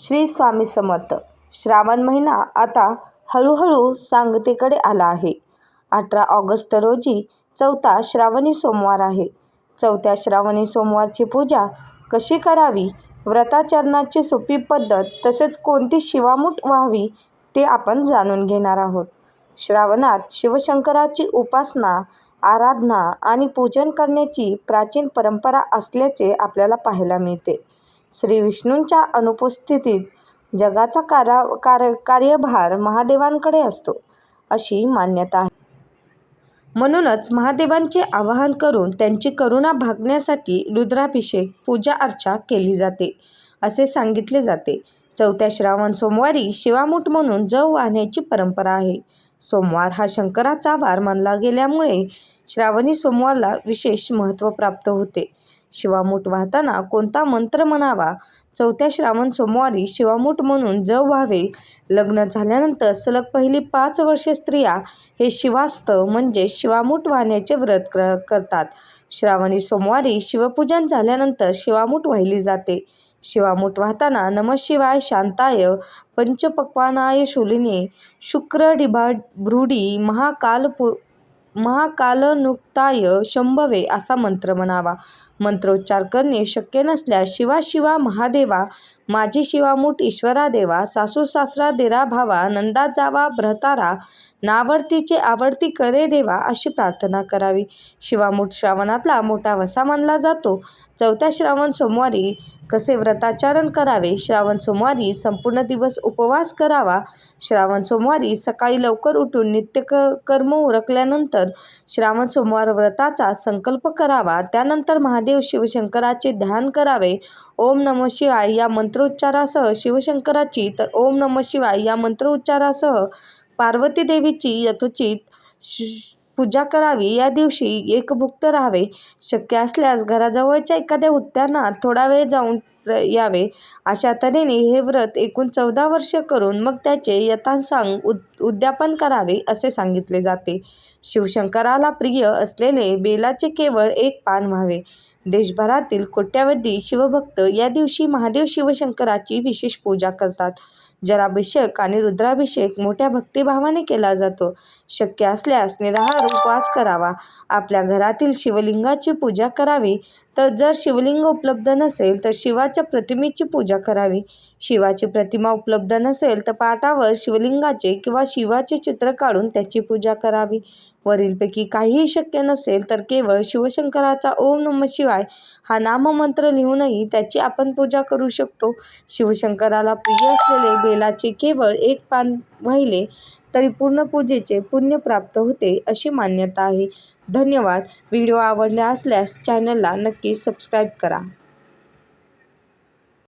श्री स्वामी समर्थ. श्रावण महिना आता हळूहळू सांगतेकडे आला आहे. अठरा ऑगस्ट रोजी चौथा श्रावणी सोमवार आहे. चौथ्या श्रावणी सोमवारची पूजा कशी करावी? व्रताचरणाची सोपी पद्धत तसेच कोणती शिवामूठ व्हावी ते आपण जाणून घेणार आहोत. श्रावणात शिवशंकराची उपासना आराधना आणि पूजन करण्याची प्राचीन परंपरा असल्याचे आपल्याला पाहायला मिळते. श्री विष्णूंच्या अनुपस्थितीत जगाचा कारा कार्य कार्यभार महादेवांकडे असतो अशी मान्यता आहे. म्हणूनच महादेवांचे आवाहन करून त्यांची करुणा भागण्यासाठी रुद्राभिषेक पूजा अर्चा केली जाते असे सांगितले जाते. चौथ्या श्रावण सोमवारी शिवामूठ म्हणून जव वाहण्याची परंपरा आहे. सोमवार हा शंकराचा वार मानला गेल्यामुळे श्रावणी सोमवारला विशेष महत्त्व प्राप्त होते. शिवामूठ वाहताना कोणता मंत्र म्हणावा? चौथ्या श्रावण सोमवारी शिवामूठ म्हणून जव व्हावे. लग्न झाल्यानंतर सलग पहिली पाच वर्षे स्त्रिया हे शिवास्तव म्हणजे शिवामूठ वाहण्याचे व्रत कर करतात. श्रावणी सोमवारी शिवपूजन झाल्यानंतर शिवामूठ वाहिली जाते. शिवामूठ वाहताना नम शिवाय शांताय पंचपक्वानाय शूलिने शुक्र डिभा भ्रुडी महाकाल पु महाकालनुक्ताय शंभवे असा मंत्र म्हणावा. मंत्रोच्चार करणे शक्य नसल्यास शिवा शिवा महादेवा माझी शिवामूठ ईश्वरा देवा सासू सासरा देरा भावा नंदा जावा भ्रतारा नावर्तीचे आवडती करे देवा अशी प्रार्थना करावी. शिवामूठ श्रावणातला मोठा वसा मानला जातो. चौथ्या श्रावण सोमवारी कसे व्रताचरण करावे? श्रावण सोमवारी संपूर्ण दिवस उपवास करावा. श्रावण सोमवारी सकाळी लवकर उठून नित्य क कर्म श्रावण सोमवार व्रताचा संकल्प करावा. त्यानंतर महादेव शिवशंकराचे ध्यान करावे. ओम नम शिवाय या मंत्रोच्चारासह शिवशंकराची तर ओम नम शिवाय या मंत्रोच्चारासह पार्वती देवीची यथोचित पूजा करावी या दिवशी एकभुक्त राहावे. शक्य असल्यास घराजवळच्या एखाद्या उद्यानात थोडा वेळ जाऊन यावे. अशा तऱ्हेने हे व्रत एकूण चौदा वर्ष करून मग त्याचे यथासांग उद उद्यापन करावे असे सांगितले जाते. शिवशंकराला प्रिय असलेले बेलाचे केवळ एक पान व्हावे. देशभरातील कोट्यावधी शिवभक्त या दिवशी महादेव शिवशंकराची विशेष पूजा करतात. जलाभिषेक आणि रुद्राभिषेक मोठ्या भक्तिभावाने केला जातो. शक्य असल्यास निराहार उपवास करावा. आपल्या घरातील शिवलिंगाची पूजा करावी. तर जर शिवलिंग उपलब्ध नसेल तर शिवाच्या प्रतिमेची पूजा करावी. शिवाची प्रतिमा उपलब्ध नसेल तर पाटावर शिवलिंगाचे किंवा शिवाचे चित्र काढून त्याची पूजा करावी. वरीलपैकी काहीही शक्य नसेल तर केवळ शिवशंकराचा ओम नम शिवाय हा नाममंत्र लिहूनही त्याची आपण पूजा करू शकतो. शिवशंकराला प्रिय असलेले बेलाचे केवळ एक पान वाहिले तरी पूर्ण पूजेचे पुण्य प्राप्त होते अशी मान्यता आहे. धन्यवाद. व्हिडिओ आवडला असल्यास चॅनलला नक्की सबस्क्राईब करा.